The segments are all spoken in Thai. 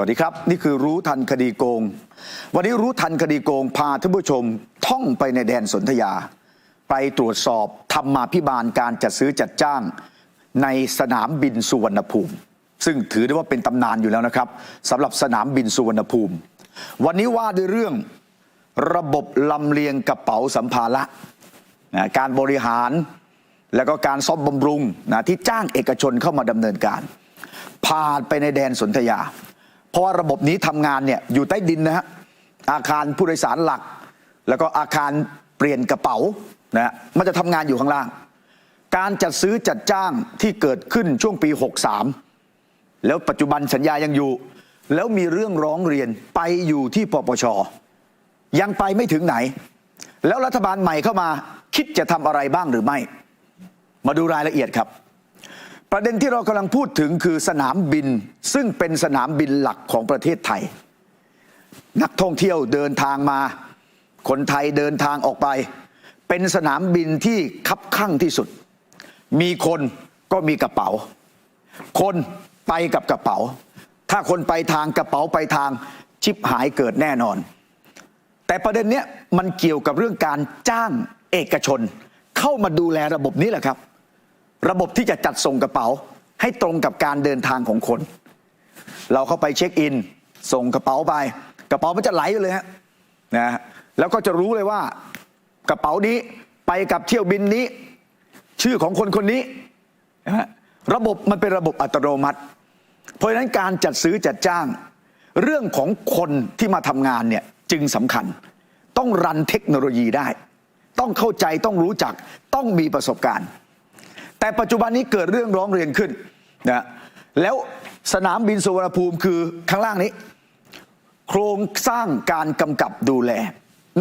วัสดีครับ นี่คือรู้ทันคดีโกง วันนี้รู้ทันคดีโกง พาท่านผู้ชมท่องไปในแดนสนธยา ไปตรวจสอบธรรมาพิบาลการจัดซื้อจัดจ้างในสนามบินสุวรรณภูมิ ซึ่งถือได้ว่าเป็นตำนานอยู่แล้วนะครับสำหรับสนามบินสุวรรณภูมิ วันนี้ว่าด้วยเรื่องระบบลำเลียงกระเป๋าสัมภาระนะการบริหารแล้วก็การซ่อมบำรุงนะที่จ้างเอกชนเข้ามาดำเนินการผ่านไปในแดนสนธยา เพราะว่าระบบนี้ทำงานเนี่ยอยู่ใต้ดินนะฮะอาคารผู้โดยสารหลัก แล้วก็อาคารเปลี่ยนกระเป๋านะฮะมันจะทำงานอยู่ข้างล่าง การจัดซื้อจัดจ้างที่เกิดขึ้นช่วงปี 63 แล้วปัจจุบันสัญญายังอยู่ แล้วมีเรื่องร้องเรียนไปอยู่ที่ปปชยังไปไม่ถึงไหน แล้วรัฐบาลใหม่เข้ามาคิดจะทำอะไรบ้างหรือไม่ มาดูรายละเอียดครับ ประเด็นที่เรากำลังพูดถึงคือสนามบิน ซึ่งเป็นสนามบินหลักของประเทศไทย นักท่องเที่ยวเดินทางมา คนไทยเดินทางออกไป เป็นสนามบินที่คับข้างที่สุด มีคนก็มีกระเป๋า คนไปกับกระเป๋า ถ้าคนไปทางกระเป๋าไปทางชิบหายเกิดแน่นอน แต่ประเด็นเนี้ยมันเกี่ยวกับเรื่องการจ้างเอกชน เข้ามาดูแลระบบนี้แหละครับ ระบบที่จะจัดส่งกระเป๋า ให้ตรงกับการเดินทางของคน เราเข้าไปเช็คอิน ส่งกระเป๋าไป กระเป๋ามันจะไหลอยู่เลยฮะนะแล้วก็จะรู้เลยว่ากระเป๋านี้ไปกับเที่ยวบินนี้ ชื่อของคนคนนี้ระบบมันเป็นระบบอัตโนมัติ เพราะฉะนั้นการจัดซื้อจัดจ้าง เรื่องของคนที่มาทำงานเนี่ยจึงสำคัญ ต้องรันเทคโนโลยีได้ ต้องเข้าใจต้องรู้จักต้องมีประสบการณ์ แต่ปัจจุบันนี้เกิดเรื่องร้องเรียนขึ้นนะแล้วสนามบินสุวรรณภูมิคือข้างล่างนี้ โครงสร้างการกำกับดูแล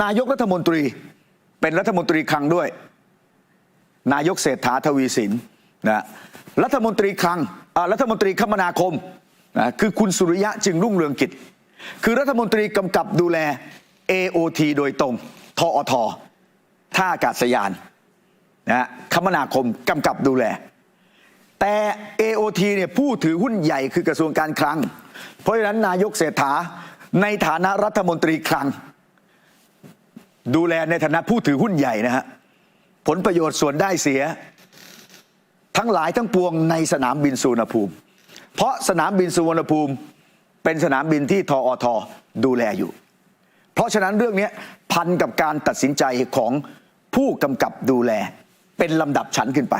นายกรัฐมนตรีเป็นรัฐมนตรีคลังด้วย นายกเศรษฐาทวีสินนะรัฐมนตรีคลังรัฐมนตรีคมนาคมนะคือคุณสุริยะจึงรุ่งเรืองกิจ คือรัฐมนตรีกำกับดูแล AOT โดยตรง ทอทท่าอากาศยาน นะคมนาคมกำกับดูแล แต่ AOT เนี่ยผู้ถือหุ้นใหญ่คือกระทรวงการคลัง เพราะฉะนั้นนายกเศรษฐาในฐานะรัฐมนตรีคลัง ดูแลในฐานะผู้ถือหุ้นใหญ่นะฮะผลประโยชน์ส่วนได้เสีย ทั้งหลายทั้งปวงในสนามบินสุวรรณภูมิ เพราะสนามบินสุวรรณภูมิ เป็นสนามบินที่ทออทดูแลอยู่ เพราะฉะนั้นเรื่องนี้พันกับการตัดสินใจของผู้กำกับดูแล เป็นลำดับชั้นขึ้นไป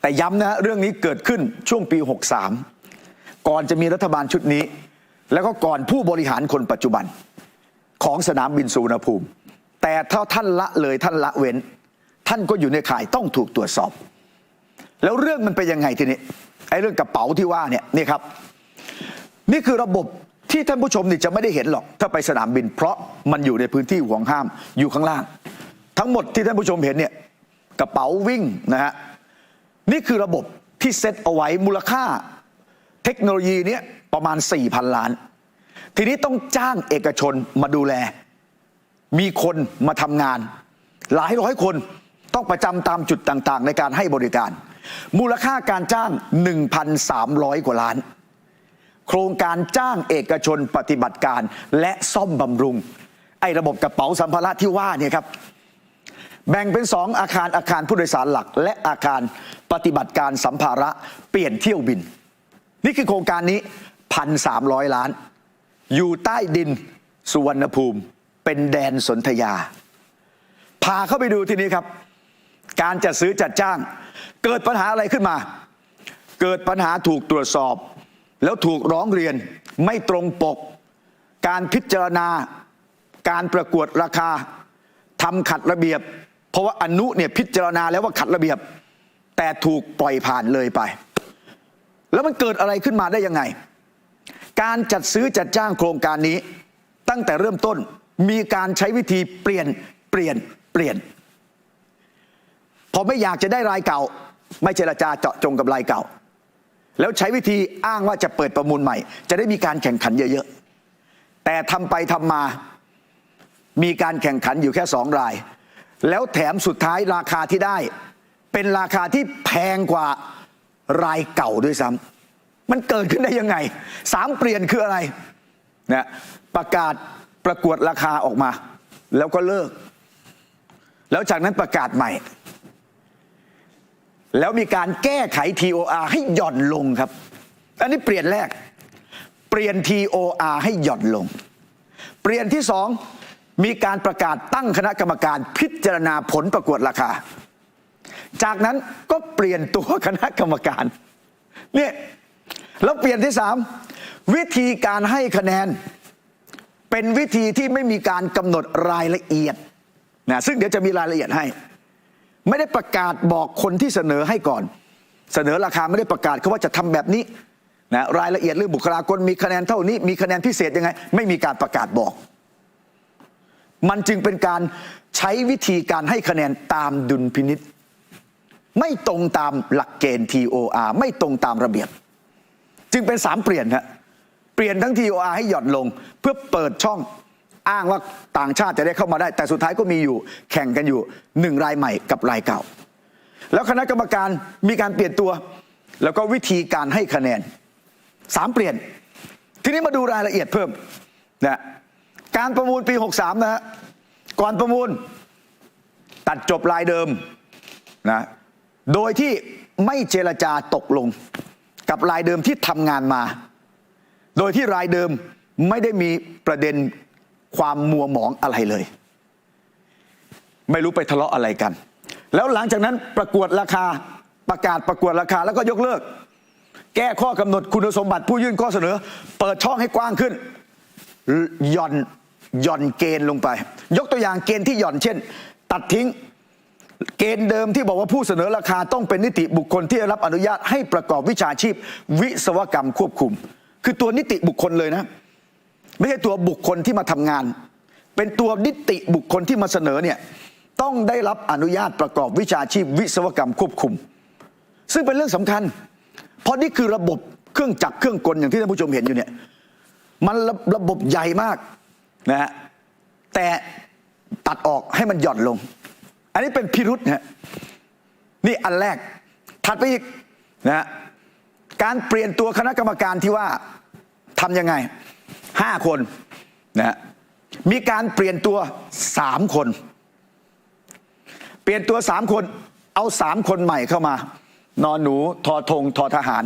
แต่ย้ำนะเรื่องนี้เกิดขึ้นช่วงปี 63 ก่อนจะมีรัฐบาลชุดนี้ แล้วก็ก่อนผู้บริหารคนปัจจุบันของสนามบินสุวรรณภูมิ แต่ถ้าท่านละเลยท่านละเว้น ท่านก็อยู่ในข่ายต้องถูกตรวจสอบ แล้วเรื่องมันเป็นยังไงทีนี้ไอ้เรื่องกระเป๋าที่ว่าเนี่ยนี่ครับ นี่คือระบบที่ท่านผู้ชมนี่จะไม่ได้เห็นหรอก ถ้าไปสนามบิน เพราะมันอยู่ในพื้นที่ห่วงห้ามอยู่ข้างล่าง ทั้งหมดที่ท่านผู้ชมเห็นเนี่ย กระเป๋าวิ่งนะฮะนี่คือระบบที่เซตเอาไว้มูลค่าเทคโนโลยีเนี้ยประมาณ 4,000 ล้าน ทีนี้ต้องจ้างเอกชนมาดูแล มีคนมาทำงาน หลายร้อยคนต้องประจำตามจุดต่างๆ ในการให้บริการ มูลค่าการจ้าง 1,300 กว่าล้าน โครงการจ้างเอกชนปฏิบัติการและซ่อมบำรุง ไอ้ระบบกระเป๋าสัมภาระที่ว่าเนี่ยครับ แบ่งเป็นสองอาคารอาคารผู้โดยสารหลัก และอาคารปฏิบัติการสัมภาระเปลี่ยนเที่ยวบิน นี่คือโครงการนี้พันสามร้อยล้าน อยู่ใต้ดินสุวรรณภูมิเป็นแดนสนธยา พาเข้าไปดูที่นี้ครับ การจัดซื้อจัดจ้าง เกิดปัญหาอะไรขึ้นมา เกิดปัญหาถูกตรวจสอบ แล้วถูกร้องเรียนไม่ตรงปก การพิจารณา การประกวดราคาทำขัดระเบียบ เพราะว่าอนุเนี่ยพิจารณาแล้วว่าขัดระเบียบ แต่ถูกปล่อยผ่านเลยไป แล้วมันเกิดอะไรขึ้นมาได้ยังไง การจัดซื้อจัดจ้างโครงการนี้ ตั้งแต่เริ่มต้นมีการใช้วิธีเปลี่ยนเปลี่ยนเปลี่ยน พอไม่อยากจะได้รายเก่า ไม่เจรจาเจาะจงกับรายเก่า แล้วใช้วิธีอ้างว่าจะเปิดประมูลใหม่ จะได้มีการแข่งขันเยอะๆแต่ทำไปทำมามีการแข่งขันอยู่แค่สองราย แล้วแถมสุดท้ายราคาที่ได้ เป็นราคาที่แพงกว่ารายเก่าด้วยซ้ำมันเกิดขึ้นได้ยังไงสามเปลี่ยนคืออะไรนะประกาศประกวดราคาออกมา แล้วก็เลิก แล้วจากนั้นประกาศใหม่ แล้วมีการแก้ไข TOR ให้หย่อนลงครับ อันนี้เปลี่ยนแรก เปลี่ยน TOR ให้หย่อนลง เปลี่ยนที่สอง มีการประกาศตั้งคณะกรรมการพิจารณาผลประกวดราคา จากนั้นก็เปลี่ยนตัวคณะกรรมการเนี่ยแล้วเปลี่ยนที่สามวิธีการให้คะแนน เป็นวิธีที่ไม่มีการกำหนดรายละเอียดนะซึ่งเดี๋ยวจะมีรายละเอียดให้ ไม่ได้ประกาศบอกคนที่เสนอให้ก่อน เสนอราคาไม่ได้ประกาศเขาว่าจะทำแบบนี้นะรายละเอียดเรื่องบุคลากรมีคะแนนเท่านี้ มีคะแนนพิเศษยังไง ไม่มีการประกาศบอก มันจึงเป็นการใช้วิธีการให้คะแนนตามดุลพินิษไม่ตรงตามหลักเกณฑ์ TOR ไม่ตรงตามระเบียบ จึงเป็นสามเปลี่ยนฮะเปลี่ยนทั้ง TOR ให้หย่อนลง เพื่อเปิดช่องอ้างว่าต่างชาติจะได้เข้ามาได้ แต่สุดท้ายก็มีอยู่แข่งกันอยู่หนึ่งรายใหม่กับรายเก่า แล้วคณะกรรมการมีการเปลี่ยนตัว แล้วก็วิธีการให้คะแนนสามเปลี่ยน ทีนี้มาดูรายละเอียดเพิ่มนะ การประมูลปี 63 นะฮะก่อนประมูล ตัดจบรายเดิมนะโดยที่ไม่เจรจาตกลง กับรายเดิมที่ทำงานมา โดยที่รายเดิมไม่ได้มีประเด็นความมัวหมองอะไรเลย ไม่รู้ไปทะเลาะอะไรกัน แล้วหลังจากนั้นประกวดราคาประกาศประกวดราคาแล้วก็ยกเลิก แก้ข้อกำหนดคุณสมบัติผู้ยื่นข้อเสนอ เปิดช่องให้กว้างขึ้นหย่อน หย่อนเกณฑ์ลงไป ยกตัวอย่างเกณฑ์ที่หย่อนเช่น ตัดทิ้งเกณฑ์เดิมที่บอกว่าผู้เสนอราคาต้องเป็นนิติบุคคลที่ได้รับอนุญาตให้ประกอบวิชาชีพ วิศวกรรมควบคุม คือตัวนิติบุคคลเลยนะ ไม่ใช่ตัวบุคคลที่มาทำงาน เป็นตัวนิติบุคคลที่มาเสนอเนี่ยต้องได้รับอนุญาตประกอบวิชาชีพ วิศวกรรมควบคุม ซึ่งเป็นเรื่องสำคัญ เพราะนี่คือระบบเครื่องจักรเครื่องกลอย่างที่ท่านผู้ชมเห็นอยู่เนี่ยมันระระบบใหญ่มาก นะฮะแต่ตัดออกให้มันหย่อนลง อันนี้เป็นพิรุษนะฮะนี่อันแรกถัดไปอีกนะฮะการเปลี่ยนตัวคณะกรรมการที่ว่าทำยังไงห้าคนนะฮะมีการเปลี่ยนตัวสามคน เปลี่ยนตัวสามคน เอาสามคนใหม่เข้ามานอนหนูทอทงทอทหาร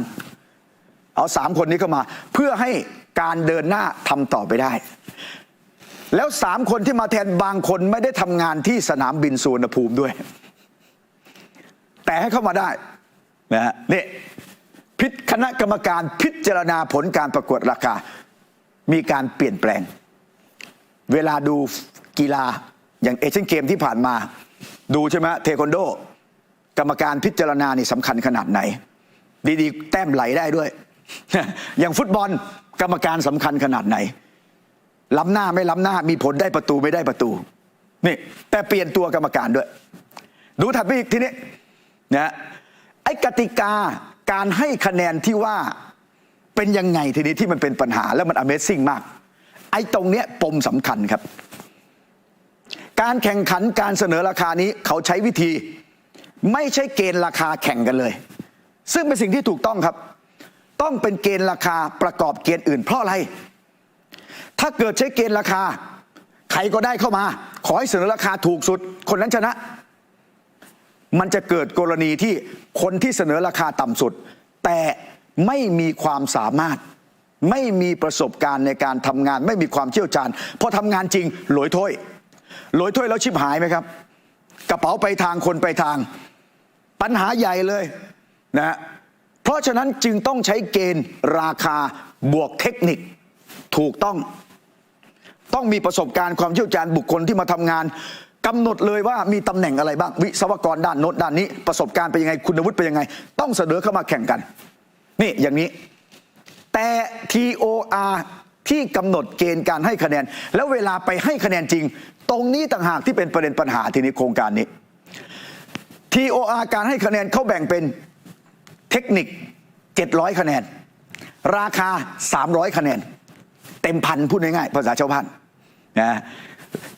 เอาสามคนนี้เข้ามา เพื่อให้การเดินหน้าทำต่อไปได้ แล้วสามคนที่มาแทนบางคนไม่ได้ทำงานที่สนามบินสุวรรณภูมิด้วย แต่ให้เข้ามาได้นะฮะนี่พิจคณะกรรมการพิจารณาผลการประกวดราคา มีการเปลี่ยนแปลง เวลาดูกีฬาอย่างเอเชียนเกมที่ผ่านมา ดูใช่ไหมเทควันโด กรรมการพิจารณานี่สำคัญขนาดไหน ดีๆ แต้มไหลได้ด้วย อย่างฟุตบอลกรรมการสำคัญขนาดไหน ล้ำหน้าไม่ล้ำหน้ามีผลได้ประตูไม่ได้ประตูนี่แต่เปลี่ยนตัวกรรมการด้วย ดูถัดไปอีกทีนี้นะไอ้กติกาการให้คะแนนที่ว่าเป็นยังไงทีนี้ที่มันเป็นปัญหาแล้วมัน Amazing มาก ไอ้ตรงเนี้ยปมสำคัญครับ การแข่งขันการเสนอราคานี้เขาใช้วิธี ไม่ใช่เกณฑ์ราคาแข่งกันเลย ซึ่งเป็นสิ่งที่ถูกต้องครับ ต้องเป็นเกณฑ์ราคาประกอบเกณฑ์อื่นเพราะอะไร ถ้าเกิดใช้เกณฑ์ราคา ใครก็ได้เข้ามา ขอให้เสนอราคาถูกสุด คนนั้นชนะ มันจะเกิดกรณีที่คนที่เสนอราคาต่ำสุด แต่ไม่มีความสามารถ ไม่มีประสบการณ์ในการทำงาน ไม่มีความเชี่ยวชาญพอทำงานจริงหลอยถ้วยหลอยถ้วยแล้วชิบหายไหมครับ กระเป๋าไปทางคนไปทาง ปัญหาใหญ่เลยนะฮะเพราะฉะนั้นจึงต้องใช้เกณฑ์ราคาบวกเทคนิคถูกต้อง ต้องมีประสบการณ์ความเชี่ยวชาญบุคคลที่มาทำงานกำหนดเลยว่ามีตำแหน่งอะไรบ้าง วิศวกรด้านโน้นด้านนี้ ประสบการณ์เป็นยังไงคุณวุฒิเป็นยังไง ต้องเสนอเข้ามาแข่งกัน นี่อย่างนี้ แต่ TOR ที่กำหนดเกณฑ์การให้คะแนน แล้วเวลาไปให้คะแนนจริง ตรงนี้ต่างหากที่เป็นประเด็นปัญหาทีนี้โครงการนี้ TOR การให้คะแนนเขาแบ่งเป็นเทคนิค 700 คะแนน ราคา 300 คะแนน เต็มพันพูดง่ายๆภาษาชาวบ้าน นะ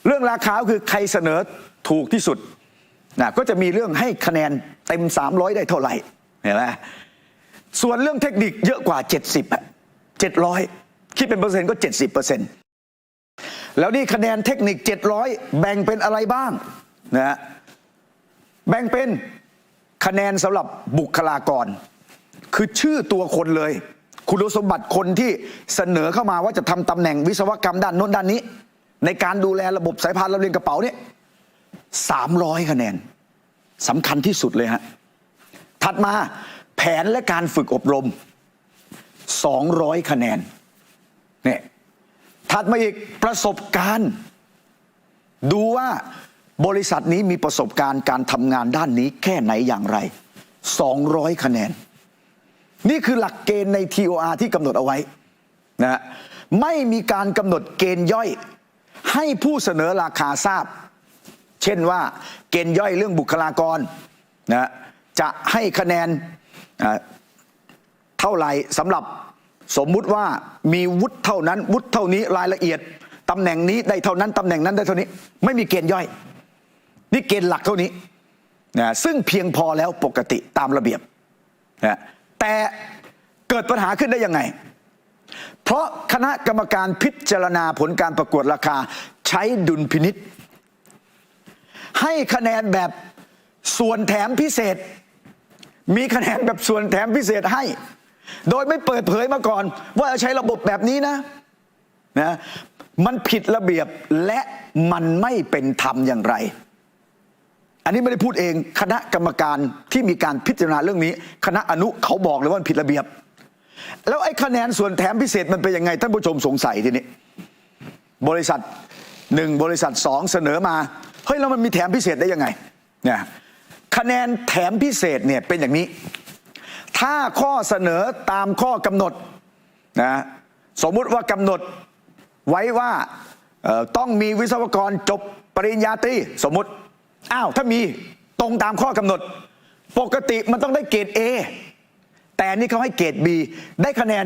เรื่องราคาคือใครเสนอถูกที่สุดนะก็จะมีเรื่องให้คะแนนเต็ม 300 ได้เท่าไหร่เห็นไหมส่วนเรื่องเทคนิคเยอะกว่า 70 700 คิดเป็นเปอร์เซ็นต์ก็ 70เปอร์เซ็นต์แล้วนี่คะแนนเทคนิค 700 แบ่งเป็นอะไรบ้างนะฮะแบ่งเป็นคะแนนสำหรับบุคลากร คือชื่อตัวคนเลย คุณสมบัติคนที่เสนอเข้ามาว่าจะทำตำแหน่งวิศวกรรมด้านโน้นด้านนี้ ในการดูแลระบบสายพานลำเลียงกระเป๋าเนี่ยสามร้อยคะแนนสำคัญที่สุดเลยฮะถัดมาแผนและการฝึกอบรม 200 คะแนนเนี่ยถัดมาอีกประสบการณ์ ดูว่าบริษัทนี้มีประสบการณ์การทำงานด้านนี้แค่ไหนอย่างไร 200 คะแนน นี่คือหลักเกณฑ์ใน TOR ที่กำหนดเอาไว้นะฮะไม่มีการกำหนดเกณฑ์ย่อย ให้ผู้เสนอราคาทราบ เช่นว่าเกณฑ์ย่อยเรื่องบุคลากรนะจะให้คะแนนเท่าไหร่สำหรับสมมุติว่ามีวุฒิเท่านั้น วุฒิเท่านี้รายละเอียดตำแหน่งนี้ได้เท่านั้นตำแหน่งนั้นได้เท่านี้ ไม่มีเกณฑ์ย่อย นี่เกณฑ์หลักเท่านี้นะซึ่งเพียงพอแล้วปกติตามระเบียบนะแต่เกิดปัญหาขึ้นได้ยังไง เพราะคณะกรรมการพิจารณาผลการประกวดราคาใช้ดุลพินิษให้คะแนนแบบส่วนแถมพิเศษ มีคะแนนแบบส่วนแถมพิเศษให้ โดยไม่เปิดเผยมาก่อน ว่าจะใช้ระบบแบบนี้นะนะมันผิดระเบียบและมันไม่เป็นธรรมอย่างไร อันนี้ไม่ได้พูดเองคณะกรรมการที่มีการพิจารณาเรื่องนี้ คณะอนุเขาบอกเลยว่ามันผิดระเบียบ แล้วไอ้คะแนนส่วนแถมพิเศษมันเป็นยังไง ท่านผู้ชมสงสัยทีนี้ บริษัทหนึ่งบริษัทสองเสนอมา เฮ้ย แล้วมันมีแถมพิเศษได้ยังไงเนี่ยคะแนนแถมพิเศษเนี่ยเป็นอย่างนี้ ถ้าข้อเสนอตามข้อกำหนดนะสมมุติว่ากำหนดไว้ว่าต้องมีวิศวกรจบปริญญาตรีสมมติ อ้าว ถ้ามีตรงตามข้อกำหนด ปกติมันต้องได้เกรด A แต่นี่เขาให้เกรด B ได้คะแนน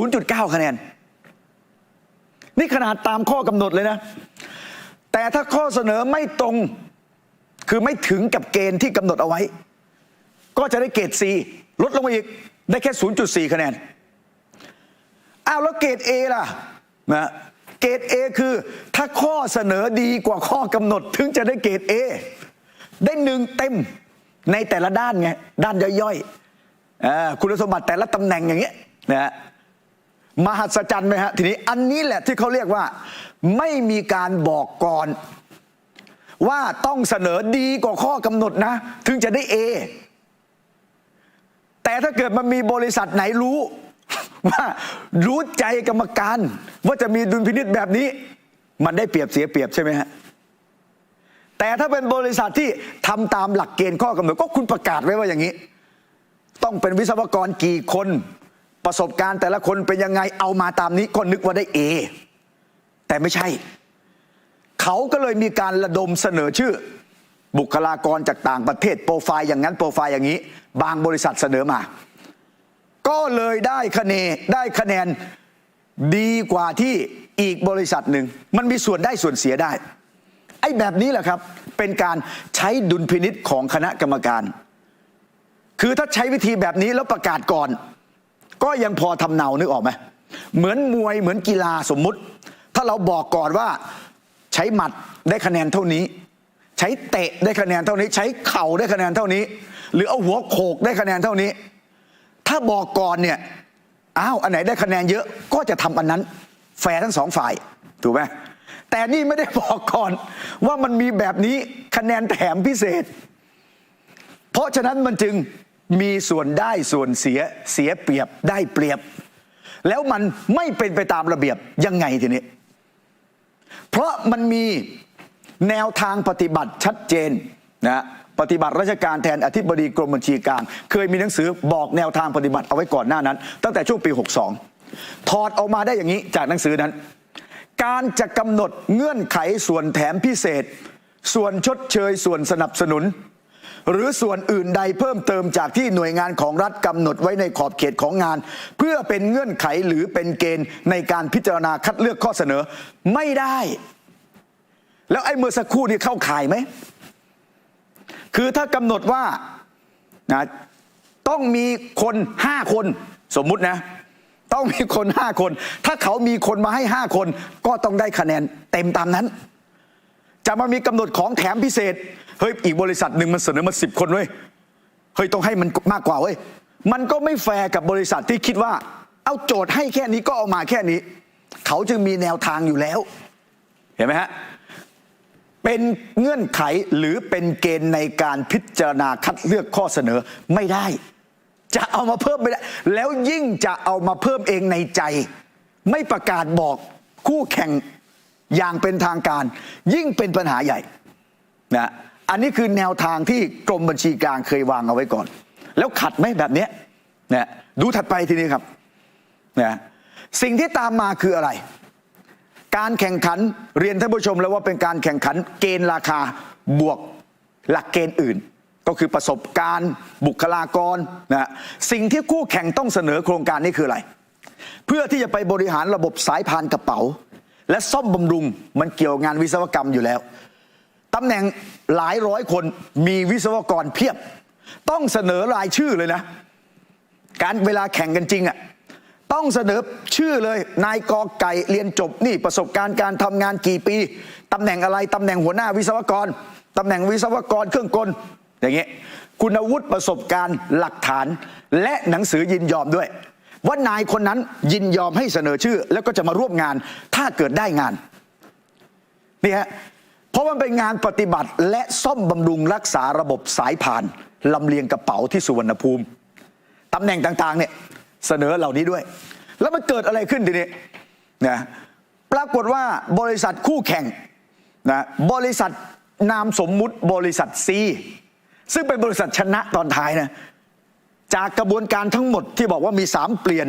0.9 คะแนน นี่ขนาดตามข้อกำหนดเลยนะ แต่ถ้าข้อเสนอไม่ตรงคือไม่ถึงกับเกณฑ์ที่กำหนดเอาไว้ ก็จะได้เกรด C ลดลงมาอีก ได้แค่ 0.4 คะแนน อ้าวแล้วเกรด A ล่ะนะเกรด A คือถ้าข้อเสนอดีกว่าข้อกำหนด ถึงจะได้เกรด A ได้หนึ่งเต็มในแต่ละด้านไง ด้านย่อยๆ คุณสมบัติแต่ละตำแหน่งอย่างเงี้ยนะฮะมหัศจรรย์ไหมฮะทีนี้อันนี้แหละที่เขาเรียกว่า ไม่มีการบอกก่อน ว่าต้องเสนอดีกว่าข้อกำหนดนะ ถึงจะได้ A แต่ถ้าเกิดมันมีบริษัทไหนรู้ ว่ารู้ใจกรรมการ ว่าจะมีดุลพินิษแบบนี้ มันได้เปรียบเสียเปรียบใช่ไหมฮะแต่ถ้าเป็นบริษัทที่ทำตามหลักเกณฑ์ข้อกำหนดก็คุณประกาศไว้ว่าอย่างนี้ ต้องเป็นวิศวกรกี่คนประสบการณ์แต่ละคนเป็นยังไงเอามาตามนี้ก็นึกว่าได้เอแต่ไม่ใช่ เขาก็เลยมีการระดมเสนอชื่อ บุคลากรจากต่างประเทศโปรไฟล์อย่างนั้นโปรไฟล์อย่างนี้ บางบริษัทเสนอมา ก็เลยได้คะแนนได้คะแนนดีกว่าที่อีกบริษัทหนึ่ง มันมีส่วนได้ส่วนเสียได้ ไอ้แบบนี้แหละครับ เป็นการใช้ดุลพินิษของคณะกรรมการ คือถ้าใช้วิธีแบบนี้แล้วประกาศก่อน ก็ยังพอทำเนานึกออกไหมเหมือนมวยเหมือนกีฬาสมมุติ ถ้าเราบอกก่อนว่าใช้หมัดได้คะแนนเท่านี้ ใช้เตะได้คะแนนเท่านี้ ใช้เข่าได้คะแนนเท่านี้ หรือเอาหัวโขกได้คะแนนเท่านี้ ถ้าบอกก่อนเนี่ยอ้าวอันไหนได้คะแนนเยอะก็จะทำอันนั้น แฟร์ทั้งสองฝ่ายถูกไหมแต่นี่ไม่ได้บอกก่อนว่ามันมีแบบนี้คะแนนแถมพิเศษ เพราะฉะนั้นมันจึง มีส่วนได้ส่วนเสียเสียเปรียบได้เปรียบ แล้วมันไม่เป็นไปตามระเบียบยังไงทีนี้ เพราะมันมีแนวทางปฏิบัติชัดเจนนะปฏิบัติราชการแทนอธิบดีกรมบัญชีกลาง เคยมีหนังสือบอกแนวทางปฏิบัติเอาไว้ก่อนหน้านั้น ตั้งแต่ช่วงปี 62 ถอดออกมาได้อย่างนี้จากหนังสือนั้น การจะกำหนดเงื่อนไขส่วนแถมพิเศษ ส่วนชดเชยส่วนสนับสนุน หรือส่วนอื่นใดเพิ่มเติมจากที่หน่วยงานของรัฐกำหนดไว้ในขอบเขตของงาน เพื่อเป็นเงื่อนไขหรือเป็นเกณฑ์ในการพิจารณาคัดเลือกข้อเสนอไม่ได้ แล้วไอ้เมื่อสักครู่นี่เข้าข่ายไหมคือถ้ากำหนดว่านะต้องมีคนห้าคนสมมุตินะ ต้องมีคนห้าคน ถ้าเขามีคนมาให้ห้าคน ก็ต้องได้คะแนนเต็มตามนั้น จะมามีกำหนดของแถมพิเศษ เฮ้ยอีกบริษัทหนึ่งมันเสนอมาสิบคนเว้ยเฮ้ยต้องให้มันมากกว่าเว้ยมันก็ไม่แฟร์กับบริษัทที่คิดว่า เอาโจทย์ให้แค่นี้ก็เอามาแค่นี้ เขาจึงมีแนวทางอยู่แล้ว เห็นไหมฮะเป็นเงื่อนไขหรือเป็นเกณฑ์ในการพิจารณาคัดเลือกข้อเสนอไม่ได้ จะเอามาเพิ่มไม่ได้ แล้วยิ่งจะเอามาเพิ่มเองในใจ ไม่ประกาศบอกคู่แข่งอย่างเป็นทางการ ยิ่งเป็นปัญหาใหญ่นะ อันนี้คือแนวทางที่กรมบัญชีกลางเคยวางเอาไว้ก่อน แล้วขัดไหมแบบนี้นะดูถัดไปทีนี้ครับนะสิ่งที่ตามมาคืออะไร การแข่งขันเรียนท่านผู้ชมแล้วว่าเป็นการแข่งขันเกณฑ์ราคาบวกหลักเกณฑ์อื่น ก็คือประสบการณ์บุคลากรนะสิ่งที่คู่แข่งต้องเสนอโครงการนี้คืออะไร เพื่อที่จะไปบริหารระบบสายพานกระเป๋า และซ่อมบำรุงมันเกี่ยวงานวิศวกรรมอยู่แล้วตำแหน่ง หลายร้อยคนมีวิศวกรเพียบ ต้องเสนอรายชื่อเลยนะ การเวลาแข่งกันจริงอะต้องเสนอชื่อเลยนายกอไก่เรียนจบนี่ประสบการณ์การทำงานกี่ปีตำแหน่งอะไรตำแหน่งหัวหน้าวิศวกรตำแหน่งวิศวกรเครื่องกลอย่างเงี้ยคุณวุฒิประสบการณ์หลักฐาน และหนังสือยินยอมด้วย ว่านายคนนั้นยินยอมให้เสนอชื่อ แล้วก็จะมาร่วมงานถ้าเกิดได้งานนี่ฮะ เพราะมันเป็นงานปฏิบัติและซ่อมบำรุงรักษาระบบสายผ่านลำเลียงกระเป๋าที่สุวรรณภูมิตำแหน่งต่างๆเนี่ยเสนอเหล่านี้ด้วย แล้วมันเกิดอะไรขึ้นทีนี้นะปรากฏว่าบริษัทคู่แข่งนะบริษัทนามสมมุติบริษัทซีซึ่งเป็นบริษัทชนะตอนท้ายนะจากกระบวนการทั้งหมดที่บอกว่ามีสามเปลี่ยน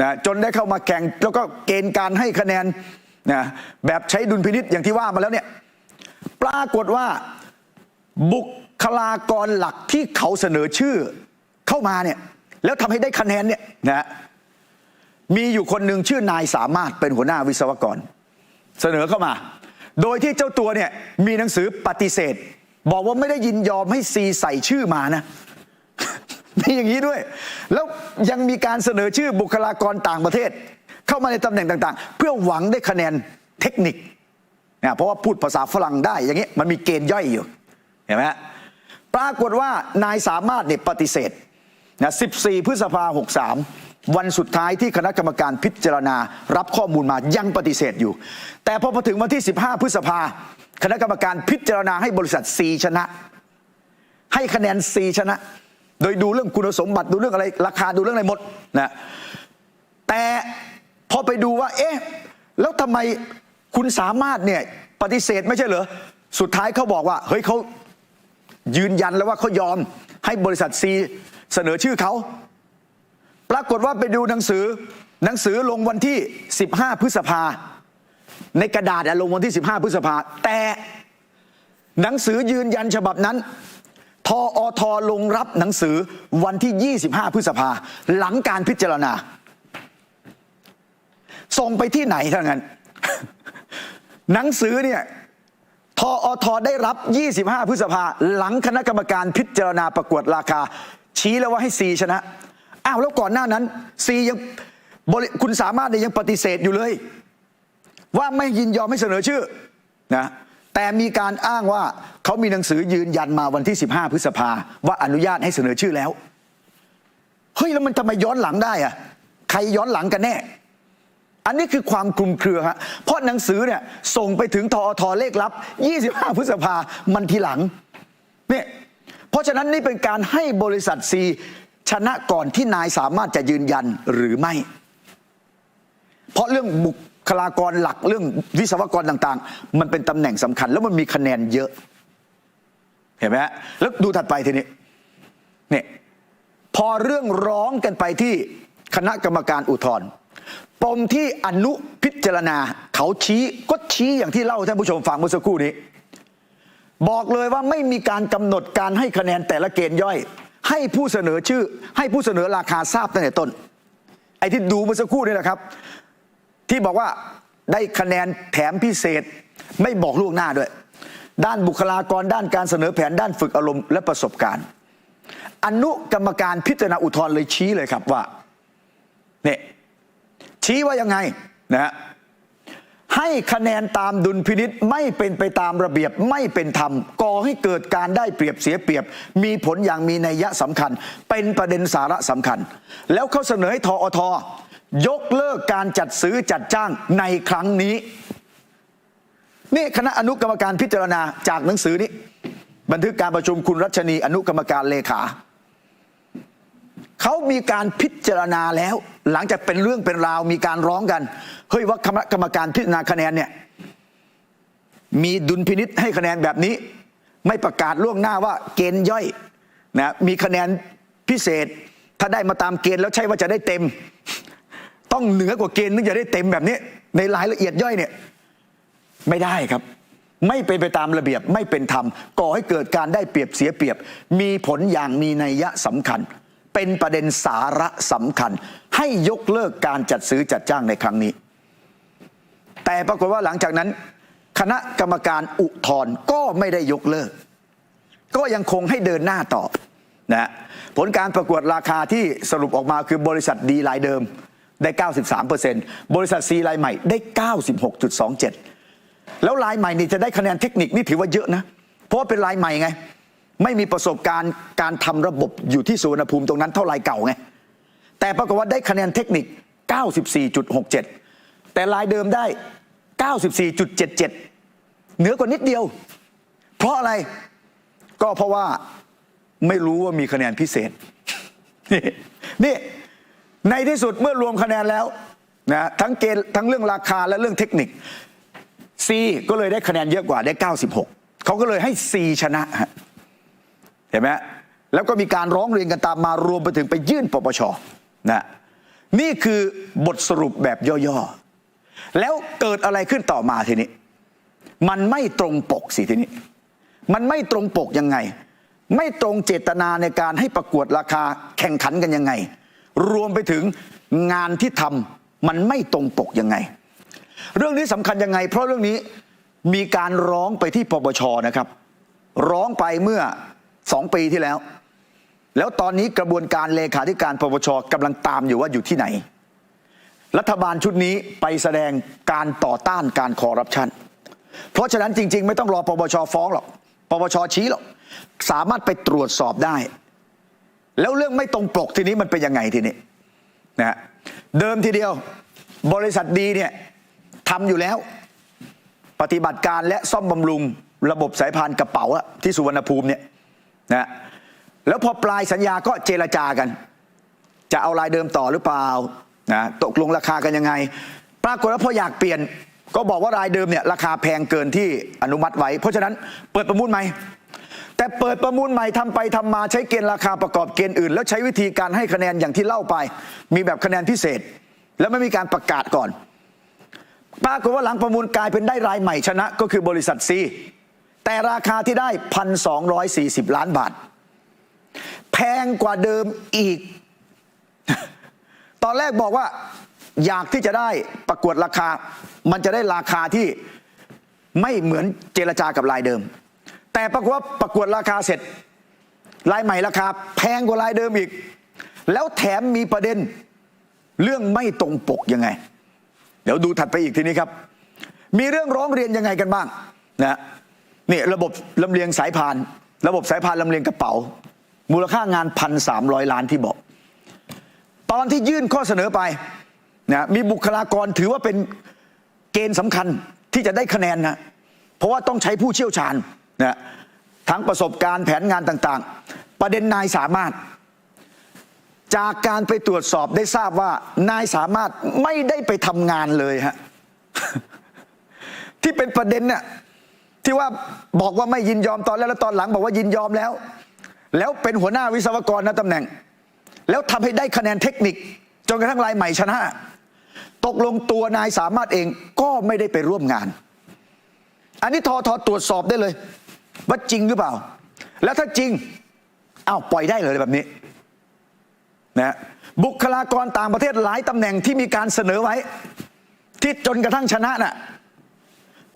นะจนได้เข้ามาแข่งแล้วก็เกณฑ์การให้คะแนนนะแบบใช้ดุลพินิษอย่างที่ว่ามาแล้วเนี่ย ปรากฏว่าบุคลากรหลักที่เขาเสนอชื่อเข้ามาเนี่ยแล้วทำให้ได้คะแนนเนี่ยนะฮะมีอยู่คนหนึ่งชื่อนายสามารถเป็นหัวหน้าวิศวกร เสนอเข้ามา โดยที่เจ้าตัวเนี่ยมีหนังสือปฏิเสธ บอกว่าไม่ได้ยินยอมให้ซีใส่ชื่อมานะมีอย่างนี้ด้วย แล้วยังมีการเสนอชื่อบุคลากรต่างประเทศ เข้ามาในตำแหน่งต่าง ๆ เพื่อหวังได้คะแนนเทคนิค นะเพราะว่าพูดภาษาฝรั่งได้อย่างนี้มันมีเกณฑ์ย่อยอยู่เห็นไหมฮะปรากฏว่านายสามารถเนี่ยปฏิเสธนะ14 พฤษภา63 วันสุดท้ายที่คณะกรรมการพิจารณา รับข้อมูลมายังปฏิเสธอยู่ แต่พอมาถึงวันที่ 15 พฤษภาคณะกรรมการพิจารณาให้บริษัท C ชนะ ให้คะแนน C ชนะ โดยดูเรื่องคุณสมบัติดูเรื่องอะไรราคาดูเรื่องอะไรหมดนะแต่พอไปดูว่า เอ๊ะ แล้วทำไม คุณสามารถเนี่ยปฏิเสธไม่ใช่เหรอ สุดท้ายเขาบอกว่า เฮ้ยเขายืนยันแล้วว่าเขายอมให้บริษัทซีเสนอชื่อเขา ปรากฏว่าไปดูหนังสือหนังสือลงวันที่ 15 พฤษภา ในกระดาษอะลงวันที่ 15 พฤษภา แต่หนังสือยืนยันฉบับนั้นทออทลงรับหนังสือวันที่ 25 พฤษภา หลังการพิจารณา ส่งไปที่ไหนทั้งนั้น หนังสือเนี่ยทออทได้รับ 25 พฤษภาหลังคณะกรรมการพิจารณาประกวดราคา ชี้แล้วว่าให้ซีชนะ อ้าวแล้วก่อนหน้านั้นซียังคุณสามารถเนี่ยยังปฏิเสธอยู่เลย ว่าไม่ยินยอมให้เสนอชื่อนะแต่มีการอ้างว่าเขามีหนังสือยืนยันมาวันที่ 15 พฤษภาว่าอนุญาตให้เสนอชื่อแล้ว เฮ้ย แล้วมันทำไมย้อนหลังได้อะใครย้อนหลังกันแน่ อันนี้คือความคลุมเครือฮะเพราะหนังสือเนี่ยส่งไปถึงทอทเลขลับ 25 พฤษภามันทีหลังเนี่ยเพราะฉะนั้นนี่เป็นการให้บริษัทซีชนะก่อนที่นายสามารถจะยืนยันหรือไม่ เพราะเรื่องบุคลากรหลักเรื่องวิศวกรต่างๆ มันเป็นตำแหน่งสำคัญ แล้วมันมีคะแนนเยอะ เห็นไหมฮะแล้วดูถัดไปทีนี้เนี่ยพอเรื่องร้องกันไปที่คณะกรรมการอุทธรณ์ ปมที่อนุพิจารณา เขาชี้ก็ชี้อย่างที่เล่าให้ท่านผู้ชมฟังเมื่อสักครู่นี้ บอกเลยว่าไม่มีการกำหนดการให้คะแนนแต่ละเกณฑ์ย่อย ให้ผู้เสนอชื่อ ให้ผู้เสนอราคาทราบตั้งแต่ต้น ไอ้ที่ดูเมื่อสักครู่นี่แหละครับ ที่บอกว่าได้คะแนนแถมพิเศษ ไม่บอกล่วงหน้าด้วย ด้านบุคลากรด้านการเสนอแผนด้านฝึกอารมณ์และประสบการณ์ อนุกรรมการพิจารณาอุทธรณ์เลยชี้เลยครับว่าเนี่ย ชี้ว่ายังไงนะฮะให้คะแนนตามดุลพินิษไม่เป็นไปตามระเบียบไม่เป็นธรรมก่อให้เกิดการได้เปรียบเสียเปรียบ มีผลอย่างมีนัยยะสำคัญ เป็นประเด็นสาระสำคัญ แล้วเขาเสนอให้ทอทยกเลิกการจัดซื้อจัดจ้างในครั้งนี้นี่คณะอนุกรรมการพิจารณาจากหนังสือนี้ บันทึกการประชุมคุณรัชนีอนุกรรมการเลขา เขามีการพิจารณาแล้ว หลังจากเป็นเรื่องเป็นราวมีการร้องกันเฮ้ยว่าคณะกรรมการพิจารณาคะแนนเนี่ยมีดุลพินิษให้คะแนนแบบนี้ ไม่ประกาศล่วงหน้าว่าเกณฑ์ย่อยนะมีคะแนนพิเศษ ถ้าได้มาตามเกณฑ์แล้วใช่ว่าจะได้เต็ม ต้องเหนือกว่าเกณฑ์ถึงจะได้เต็มแบบนี้ ในรายละเอียดย่อยเนี่ยไม่ได้ครับ ไม่เป็นไปตามระเบียบไม่เป็นธรรมก่อให้เกิดการได้เปรียบเสียเปรียบ มีผลอย่างมีนัยยะสำคัญ เป็นประเด็นสาระสำคัญ ให้ยกเลิกการจัดซื้อจัดจ้างในครั้งนี้ แต่ปรากฏว่าหลังจากนั้น คณะกรรมการอุทธรณ์ก็ไม่ได้ยกเลิก ก็ยังคงให้เดินหน้าต่อนะผลการประกวดราคาที่สรุปออกมาคือบริษัทดีรายเดิมได้ 93%บริษัทซีรายใหม่ได้ 96.27 แล้วรายใหม่นี่จะได้คะแนนเทคนิคนี่ถือว่าเยอะนะ เพราะว่าเป็นรายใหม่ไง ไม่มีประสบการณ์การทำระบบอยู่ที่สุวรรณภูมิตรงนั้นเท่ารายเก่าไง แต่ปรากฏว่าได้คะแนนเทคนิค 94.67 แต่รายเดิมได้ 94.77 เหนือกว่านิดเดียว เพราะอะไรก็เพราะว่าไม่รู้ว่ามีคะแนนพิเศษนี่นี่ในที่สุดเมื่อรวมคะแนนแล้วนะทั้งเกณฑ์ทั้งเรื่องราคาและเรื่องเทคนิค C ก็เลยได้คะแนนเยอะกว่าได้ 96 เขาก็เลยให้ C ชนะฮะ เห็นไหมแล้วก็มีการร้องเรียนกันตามมารวมไปถึงไปยื่นปปชนะนี่คือบทสรุปแบบย่อๆ แล้วเกิดอะไรขึ้นต่อมาทีนี้ มันไม่ตรงปกสิทีนี้ มันไม่ตรงปกยังไง ไม่ตรงเจตนาในการให้ประกวดราคาแข่งขันกันยังไง รวมไปถึงงานที่ทำมันไม่ตรงปกยังไง เรื่องนี้สำคัญยังไง เพราะเรื่องนี้มีการร้องไปที่ปปชนะครับ ร้องไปเมื่อ สองปีที่แล้ว แล้วตอนนี้กระบวนการเลขาธิการปปชกำลังตามอยู่ว่าอยู่ที่ไหน รัฐบาลชุดนี้ไปแสดงการต่อต้านการคอร์รัปชันเพราะฉะนั้นจริง ๆ ไม่ต้องรอปปชฟ้องหรอกปปชชี้หรอกสามารถไปตรวจสอบได้ แล้วเรื่องไม่ตรงปกทีนี้มันเป็นยังไงทีนี้นะฮะเดิมทีเดียว บริษัทดีเนี่ยทำอยู่แล้ว ปฏิบัติการและซ่อมบำรุง ระบบสายพานกระเป๋าที่สุวรรณภูมิเนี่ย นะแล้วพอปลายสัญญาก็เจรจากัน จะเอารายเดิมต่อหรือเปล่านะตกลงราคากันยังไง ปรากฏว่าพออยากเปลี่ยน ก็บอกว่ารายเดิมเนี่ยราคาแพงเกินที่อนุมัติไว้ เพราะฉะนั้นเปิดประมูลใหม่แต่เปิดประมูลใหม่ทำไปทำมาใช้เกณฑ์ราคาประกอบเกณฑ์อื่น แล้วใช้วิธีการให้คะแนนอย่างที่เล่าไป มีแบบคะแนนพิเศษ แล้วไม่มีการประกาศก่อนปรากฏว่าหลังประมูลกลายเป็นได้รายใหม่ชนะ ก็คือบริษัทซี แต่ราคาที่ได้ 1,240 ล้านบาท แพงกว่าเดิมอีก ตอนแรกบอกว่าอยากที่จะได้ประกวดราคา มันจะได้ราคาที่ไม่เหมือนเจรจากับรายเดิม แต่ปรากฏว่าประกวดราคาเสร็จรายใหม่ราคา แพงกว่ารายเดิมอีก แล้วแถมมีประเด็น เรื่องไม่ตรงปกยังไง เดี๋ยวดูถัดไปอีกทีนี้ครับ มีเรื่องร้องเรียนยังไงกันบ้างนะ นี่ระบบลำเลียงสายพาน ระบบสายพานลำเลียงกระเป๋า มูลค่างานพันสามร้อยล้านที่บอก ตอนที่ยื่นข้อเสนอไปนะมีบุคลากรถือว่าเป็นเกณฑ์สำคัญที่จะได้คะแนนนะเพราะว่าต้องใช้ผู้เชี่ยวชาญนะทั้งประสบการณ์แผนงานต่างๆ ประเด็นนายสามารถ จากการไปตรวจสอบได้ทราบว่านายสามารถไม่ได้ไปทำงานเลยฮะที่เป็นประเด็นเนี่ย ที่ว่าบอกว่าไม่ยินยอมตอนแรกแล้วตอนหลังบอกว่ายินยอมแล้ว แล้วเป็นหัวหน้าวิศวกรนะตำแหน่ง แล้วทำให้ได้คะแนนเทคนิคจนกระทั่งรายใหม่ชนะ ตกลงตัวนายสามารถเองก็ไม่ได้ไปร่วมงาน อันนี้ทอทอตรวจสอบได้เลยว่าจริงหรือเปล่า แล้วถ้าจริงอ้าวปล่อยได้เลยแบบนี้นะบุคลากรต่างประเทศหลายตำแหน่งที่มีการเสนอไว้ ที่จนกระทั่งชนะน่ะ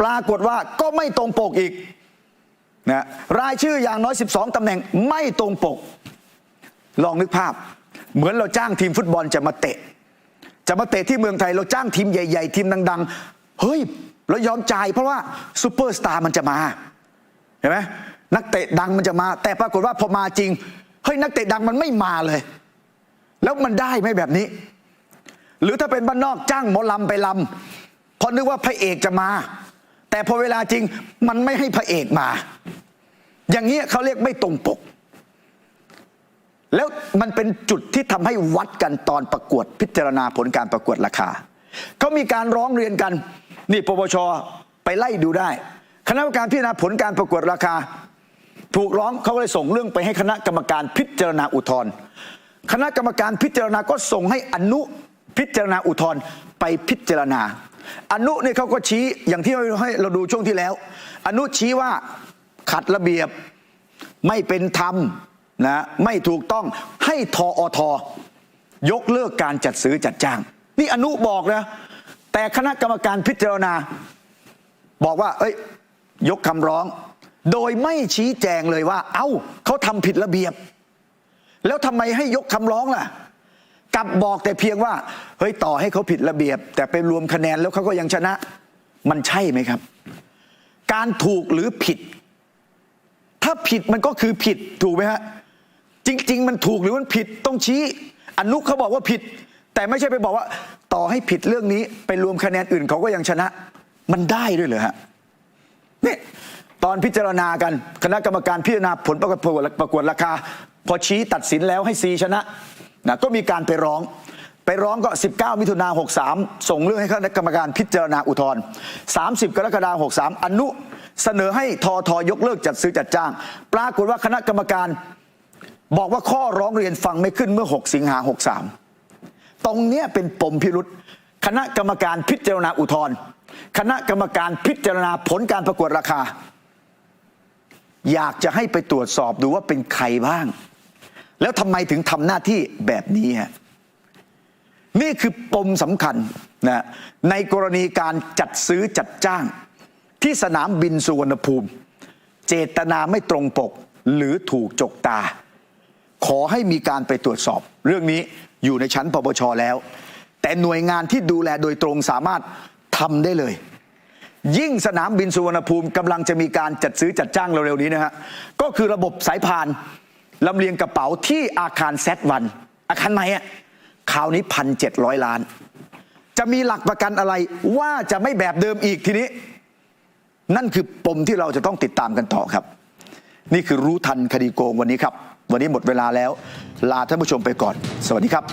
ปรากฏว่าก็ไม่ตรงปกอีกนะรายชื่ออย่างน้อย 12 ตำแหน่งไม่ตรงปก ลองนึกภาพ เหมือนเราจ้างทีมฟุตบอลจะมาเตะ จะมาเตะที่เมืองไทยเราจ้างทีมใหญ่ ๆ ทีมดัง ๆ เฮ้ยเรายอมจ่ายเพราะว่าซูเปอร์สตาร์มันจะมาเห็นไหมนักเตะดังมันจะมา แต่ปรากฏว่าพอมาจริงเฮ้ยนักเตะดังมันไม่มาเลย แล้วมันได้ไหมแบบนี้ หรือถ้าเป็นบ้านนอกจ้างหมอลำไปลำเพราะนึกว่าพระเอกจะมา แต่พอเวลาจริงมันไม่ให้พระเอกมา อย่างเงี้เขาเรียกไม่ตรงปก แล้วมันเป็นจุดที่ทำให้วัดกันตอนประกวดพิจารณาผลการประกวดราคาเขามีการร้องเรียนกัน นี่ปปชไปไล่ดูได้ คณะกรรมการพิจารณาผลการประกวดราคา ถูกร้องเขาเลยส่งเรื่องไปให้คณะกรรมการพิจารณาอุทธรณ์คณะกรรมการพิจารณาก็ส่งให้อนุพิจารณาอุทธรณ์ไปพิจารณา อนุเนี่ยเขาก็ชี้อย่างที่ให้เราดูช่วงที่แล้ว อนุชี้ว่าขัดระเบียบไม่เป็นธรรมนะไม่ถูกต้องให้ทออทยกเลิกการจัดซื้อจัดจ้าง นี่อนุบอกนะแต่คณะกรรมการพิจารณา บอกว่า เอ้ย ยกคำร้อง โดยไม่ชี้แจงเลยว่า เอ้าเขาทำผิดระเบียบ แล้วทำไมให้ยกคำร้องล่ะกลับบอกแต่เพียงว่า เฮ้ยต่อให้เขาผิดระเบียบ แต่ไปรวมคะแนนแล้วเขาก็ยังชนะ มันใช่ไหมครับ การถูกหรือผิด ถ้าผิดมันก็คือผิดถูกไหมฮะจริง ๆ มันถูกหรือมันผิดต้องชี้อนุเขาบอกว่าผิด แต่ไม่ใช่ไปบอกว่า ต่อให้ผิดเรื่องนี้ไปรวมคะแนนอื่นเขาก็ยังชนะ มันได้ด้วยเหรอฮะนี่ตอนพิจารณากันคณะกรรมการพิจารณาผลประกวดประกวดราคา พอชี้ตัดสินแล้วให้ซีชนะนะก็มีการไปร้อง ไปร้องก็ 19 มิถุนา63 ส่งเรื่องให้คณะกรรมการพิจารณาอุทธรณ์30 กรกฎาคม63 อนุเสนอให้ทอทอยกเลิกจัดซื้อจัดจ้าง ปรากฏว่าคณะกรรมการบอกว่าข้อร้องเรียนฟังไม่ขึ้นเมื่อ 6 สิงหา 63 ตรงเนี้ยเป็นปมพิรุษคณะกรรมการพิจารณาอุทธรณ์คณะกรรมการพิจารณาผลการประกวดราคา อยากจะให้ไปตรวจสอบดูว่าเป็นใครบ้าง แล้วทำไมถึงทำหน้าที่แบบนี้ฮะ นี่คือปมสำคัญนะในกรณีการจัดซื้อจัดจ้าง ที่สนามบินสุวรรณภูมิ เจตนาไม่ตรงปกหรือถูกจกตา ขอให้มีการไปตรวจสอบ เรื่องนี้อยู่ในชั้นปปชแล้ว แต่หน่วยงานที่ดูแลโดยตรงสามารถทำได้เลย ยิ่งสนามบินสุวรรณภูมิกำลังจะมีการจัดซื้อจัดจ้างเร็วๆนี้นะฮะก็คือระบบสายพานลำเลียงกระเป๋าที่อาคารแซดวันอาคารไหนอะ คราวนี้พันเจ็ดร้อยล้าน จะมีหลักประกันอะไรว่าจะไม่แบบเดิมอีกทีนี้ นั่นคือปมที่เราจะต้องติดตามกันต่อครับ นี่คือรู้ทันคดีโกงวันนี้ครับ วันนี้หมดเวลาแล้ว ลาท่านผู้ชมไปก่อน สวัสดีครับ